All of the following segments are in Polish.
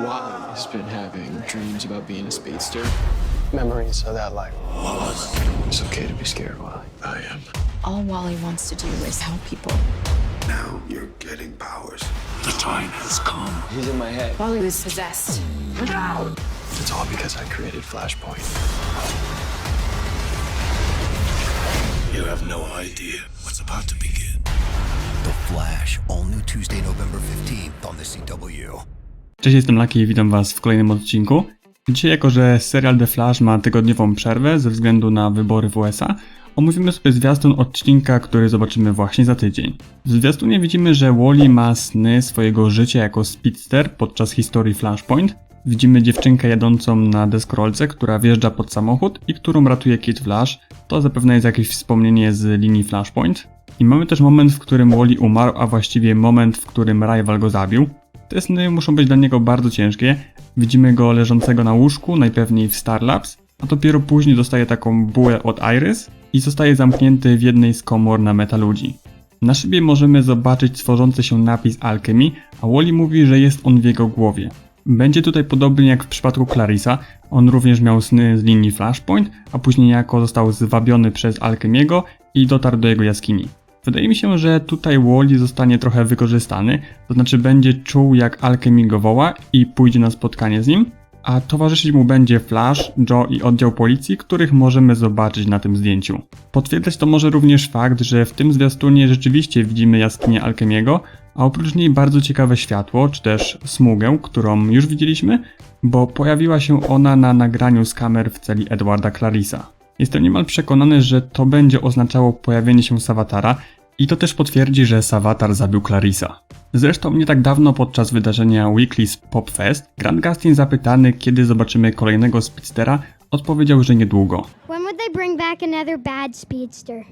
Wally's been having dreams about being a speedster. Memories of that life. It's okay to be scared, Wally. I am. All Wally wants to do is help people. Now you're getting powers. The time has come. He's in my head. Wally was possessed. It's all because I created Flashpoint. You have no idea what's about to begin. The Flash, all new Tuesday, November 15th on the CW. Cześć, jestem Laki i witam Was w kolejnym odcinku. Dzisiaj, jako że serial The Flash ma tygodniową przerwę ze względu na wybory w USA, omówimy sobie zwiastun odcinka, który zobaczymy właśnie za tydzień. W zwiastunie widzimy, że Wally ma sny swojego życia jako speedster podczas historii Flashpoint. Widzimy dziewczynkę jadącą na deskorolce, która wjeżdża pod samochód i którą ratuje Kid Flash. To zapewne jest jakieś wspomnienie z linii Flashpoint. I mamy też moment, w którym Wally umarł, a właściwie moment, w którym Rival go zabił. Te sny muszą być dla niego bardzo ciężkie. Widzimy go leżącego na łóżku, najpewniej w Starlabs, a dopiero później dostaje taką bułę od Iris i zostaje zamknięty w jednej z komor na metaludzi. Na szybie możemy zobaczyć tworzący się napis Alchemy, a Wally mówi, że jest on w jego głowie. Będzie tutaj podobnie jak w przypadku Clarissa, on również miał sny z linii Flashpoint, a później niejako został zwabiony przez Alchemiego i dotarł do jego jaskini. Wydaje mi się, że tutaj Wally zostanie trochę wykorzystany, to znaczy będzie czuł jak Alchemy go woła i pójdzie na spotkanie z nim, a towarzyszyć mu będzie Flash, Joe i oddział policji, których możemy zobaczyć na tym zdjęciu. Potwierdzać to może również fakt, że w tym zwiastunie rzeczywiście widzimy jaskinię Alchemiego, a oprócz niej bardzo ciekawe światło, czy też smugę, którą już widzieliśmy, bo pojawiła się ona na nagraniu z kamer w celi Edwarda Clarissa. Jestem niemal przekonany, że to będzie oznaczało pojawienie się Sawatara i to też potwierdzi, że Sawatar zabił Clarissa. Zresztą nie tak dawno podczas wydarzenia Weekly's Pop Fest, Grant Gustin zapytany, kiedy zobaczymy kolejnego Speedstera, odpowiedział, że niedługo. When would they bring back another bad speedster?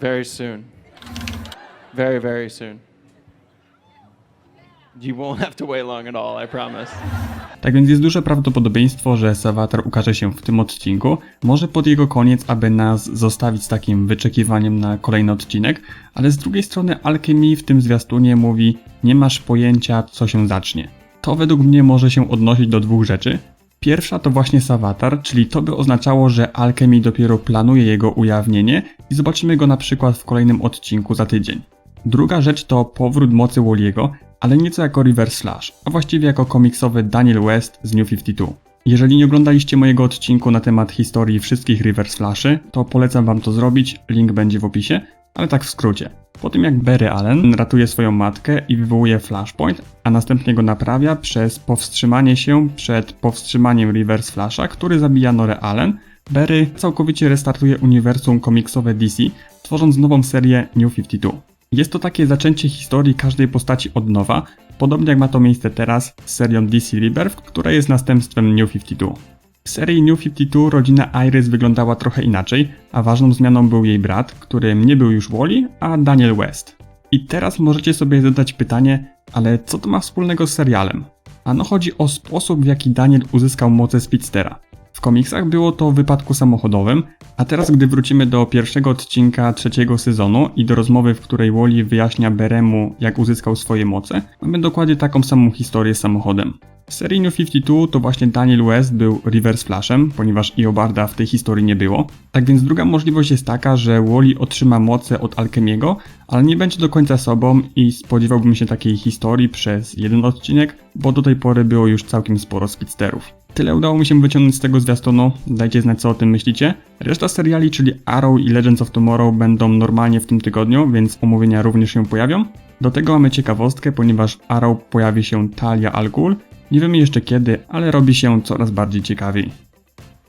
Very soon. Very, very soon. Tak więc jest duże prawdopodobieństwo, że Sawatar ukaże się w tym odcinku, może pod jego koniec, aby nas zostawić z takim wyczekiwaniem na kolejny odcinek, ale z drugiej strony Alchemy w tym zwiastunie mówi nie masz pojęcia co się zacznie. To według mnie może się odnosić do dwóch rzeczy. Pierwsza to właśnie Sawatar, czyli to by oznaczało, że Alchemy dopiero planuje jego ujawnienie i zobaczymy go na przykład w kolejnym odcinku za tydzień. Druga rzecz to powrót mocy Walliego, ale nieco jako Reverse Flash, a właściwie jako komiksowy Daniel West z New 52. Jeżeli nie oglądaliście mojego odcinku na temat historii wszystkich Reverse Flashy, to polecam wam to zrobić, link będzie w opisie, ale tak w skrócie. Po tym jak Barry Allen ratuje swoją matkę i wywołuje Flashpoint, a następnie go naprawia przez powstrzymanie się przed powstrzymaniem Reverse Flasha, który zabija Norę Allen, Barry całkowicie restartuje uniwersum komiksowe DC, tworząc nową serię New 52. Jest to takie zaczęcie historii każdej postaci od nowa, podobnie jak ma to miejsce teraz z serią DC Rebirth, która jest następstwem New 52. W serii New 52 rodzina Iris wyglądała trochę inaczej, a ważną zmianą był jej brat, którym nie był już Wally, a Daniel West. I teraz możecie sobie zadać pytanie, ale co to ma wspólnego z serialem? Ano chodzi o sposób w jaki Daniel uzyskał moce Speedstera. Komiksach było to w wypadku samochodowym, a teraz gdy wrócimy do pierwszego odcinka trzeciego sezonu i do rozmowy, w której Wally wyjaśnia Beremu jak uzyskał swoje moce, mamy dokładnie taką samą historię z samochodem. W serii New 52 to właśnie Daniel West był Reverse Flashem, ponieważ Iobarda w tej historii nie było. Tak więc druga możliwość jest taka, że Wally otrzyma moce od Alchemiego, ale nie będzie do końca sobą i spodziewałbym się takiej historii przez jeden odcinek, bo do tej pory było już całkiem sporo speedsterów. Tyle udało mi się wyciągnąć z tego zwiastunu, dajcie znać co o tym myślicie. Reszta seriali, czyli Arrow i Legends of Tomorrow będą normalnie w tym tygodniu, więc omówienia również się pojawią. Do tego mamy ciekawostkę, ponieważ Arrow pojawi się Talia Al Ghul. Nie wiemy jeszcze kiedy, ale robi się coraz bardziej ciekawiej.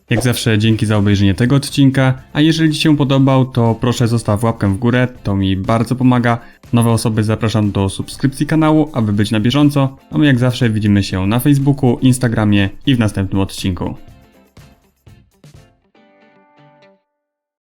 Jak zawsze dzięki za obejrzenie tego odcinka, a jeżeli Ci się podobał, to proszę zostaw łapkę w górę, to mi bardzo pomaga. Nowe osoby zapraszam do subskrypcji kanału, aby być na bieżąco, a my jak zawsze widzimy się na Facebooku, Instagramie i w następnym odcinku.